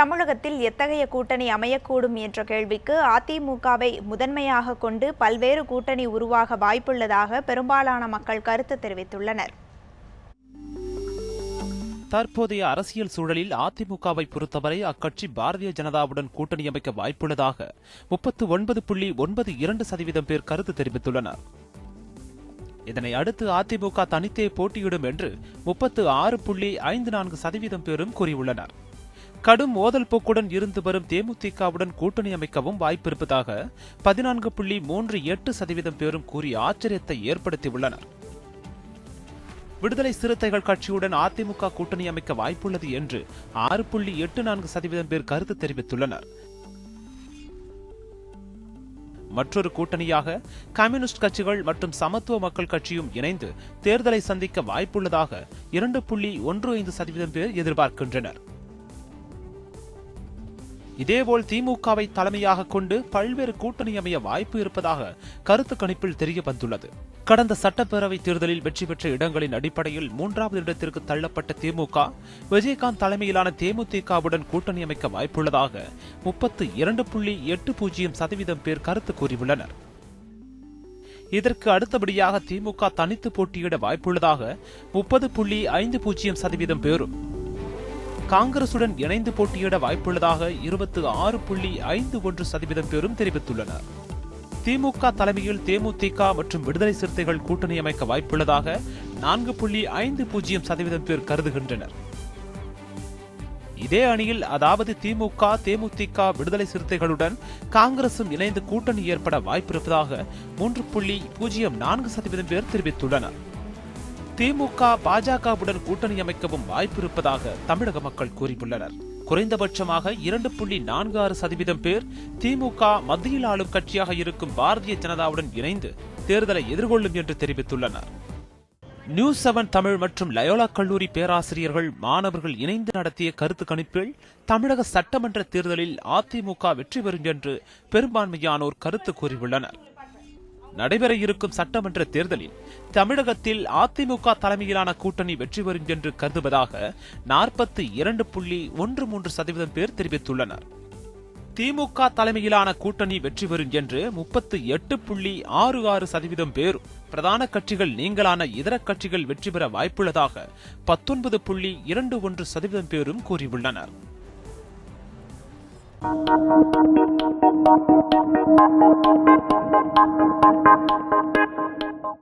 தமிழகத்தில் எத்தகைய கூட்டணி அமையக்கூடும் என்ற கேள்விக்கு அதிமுகவை முதன்மையாக கொண்டு பல்வேறு கூட்டணி உருவாக வாய்ப்புள்ளதாக பெரும்பாலான மக்கள் கருத்து தெரிவித்துள்ளனர். தற்போதைய அரசியல் சூழலில் அதிமுகவை பொறுத்தவரை அக்கட்சி பாரதிய ஜனதாவுடன் கூட்டணி அமைக்க வாய்ப்புள்ளதாக முப்பத்து ஒன்பது புள்ளி ஒன்பது இரண்டு சதவீதம் பேர் கருத்து தெரிவித்துள்ளனர். இதனை அடுத்து அதிமுக தனித்தே போட்டியிடும் என்று முப்பத்து ஆறு புள்ளி ஐந்து நான்கு சதவீதம் பேரும் கூறியுள்ளனர். கடும் மோதல் போக்குடன் இருந்து வரும் தேமுதிகவுடன் கூட்டணி அமைக்கவும் வாய்ப்பிருப்பதாக பதினான்கு புள்ளி மூன்று எட்டு சதவீதம் பேரும் கூறி ஆச்சரியத்தை ஏற்படுத்தியுள்ளனர். விடுதலை சிறுத்தைகள் கட்சியுடன் அதிமுக கூட்டணி அமைக்க வாய்ப்புள்ளது என்று ஆறு புள்ளி எட்டு நான்கு சதவீதம் பேர் கருத்து தெரிவித்துள்ளனர். மற்றொரு கூட்டணியாக கம்யூனிஸ்ட் கட்சிகள் மற்றும் சமத்துவ மக்கள் கட்சியும் இணைந்து தேர்தலை சந்திக்க வாய்ப்புள்ளதாக இரண்டு புள்ளி ஒன்று ஐந்து சதவீதம் பேர் எதிர்பார்க்கின்றனர். இதேபோல் திமுகவை தலைமையாக கொண்டு பல்வேறு கூட்டணி அமைய வாய்ப்பு இருப்பதாக கருத்து கணிப்பில் தெரிய வந்துள்ளது கடந்த சட்டப்பேரவை தேர்தலில் வெற்றி பெற்ற இடங்களின் அடிப்படையில் மூன்றாவது இடத்திற்கு தள்ளப்பட்ட திமுக விஜயகாந்த் தலைமையிலான தேமுதிகவுடன் கூட்டணி அமைக்க வாய்ப்புள்ளதாக முப்பத்து இரண்டு புள்ளி எட்டு பூஜ்ஜியம் சதவீதம் பேர் கருத்து கூறியுள்ளனர். இதற்கு அடுத்தபடியாக திமுக தனித்து போட்டியிட வாய்ப்புள்ளதாக முப்பது புள்ளி ஐந்து பூஜ்ஜியம் சதவீதம் பேரும் காங்கிரசுடன் இணைந்து போட்டியிட வாய்ப்புள்ளதாக இருபத்து ஆறு புள்ளி ஐந்து ஒன்று சதவீதம் பேரும் தெரிவித்துள்ளனர். திமுக தலைமையில் தேமுதிக மற்றும் விடுதலை சிறுத்தைகள் கூட்டணி அமைக்க வாய்ப்புள்ளதாக நான்கு புள்ளி ஐந்து பூஜ்ஜியம் சதவீதம் பேர் கருதுகின்றனர். இதே அணியில் அதாவது திமுக தேமுதிக விடுதலை சிறுத்தைகளுடன் காங்கிரசும் இணைந்து கூட்டணி ஏற்பட வாய்ப்பிருப்பதாக மூன்று புள்ளி பூஜ்ஜியம் நான்கு சதவீதம் பேர் தெரிவித்துள்ளனர். திமுக பாஜகவுடன் கூட்டணி அமைக்கவும் வாய்ப்பு இருப்பதாக தமிழக மக்கள் கூறியுள்ளனர். குறைந்தபட்சமாக இரண்டு புள்ளி நான்கு ஆறு சதவீதம் பேர் திமுக மத்தியில் ஆளும் கட்சியாக இருக்கும் பாரதிய ஜனதாவுடன் இணைந்து தேர்தலை எதிர்கொள்ளும் என்று தெரிவித்துள்ளனர். நியூஸ் செவன் தமிழ் மற்றும் லயோலா கல்லூரி பேராசிரியர்கள் மாணவர்கள் இணைந்து நடத்திய கருத்து கணிப்பில் தமிழக சட்டமன்ற தேர்தலில் அதிமுக வெற்றி பெறும் என்று பெரும்பான்மையானோர் கருத்து கூறியுள்ளனர். நடைபெற இருக்கும் சட்டமன்ற தேர்தலில் தமிழகத்தில் அதிமுக தலைமையிலான கூட்டணி வெற்றி பெறும் என்று கருதுவதாக நாற்பத்தி இரண்டு புள்ளி ஒன்று மூன்று சதவீதம் பேர் தெரிவித்துள்ளனர். திமுக தலைமையிலான கூட்டணி வெற்றி பெறும் என்று முப்பத்து எட்டு புள்ளி ஆறு ஆறு சதவீதம் பேரும் பிரதான கட்சிகள் நீங்களான இதர கட்சிகள் வெற்றி பெற வாய்ப்புள்ளதாக பத்தொன்பது புள்ளி இரண்டு ஒன்று சதவீதம் பேரும் கூறியுள்ளனர். Thank you.